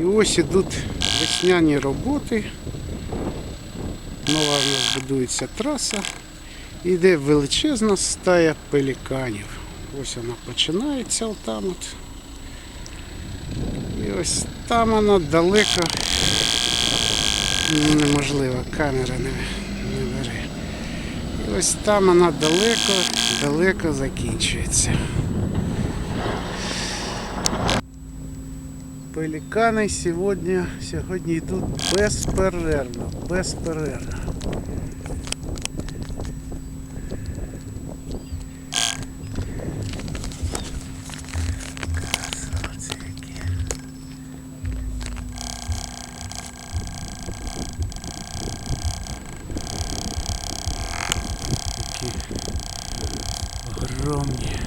І ось ідуть весняні роботи. Нова в нас будується траса. Іде величезна стая пеліканів. Ось вона починається отам от. І ось там вона далеко. Ну, Неможливо, камера не, не бере. І ось там вона далеко, далеко закінчується. Пелікани сьогодні, сьогодні йдуть безперервно, безперервно. Такі огромні.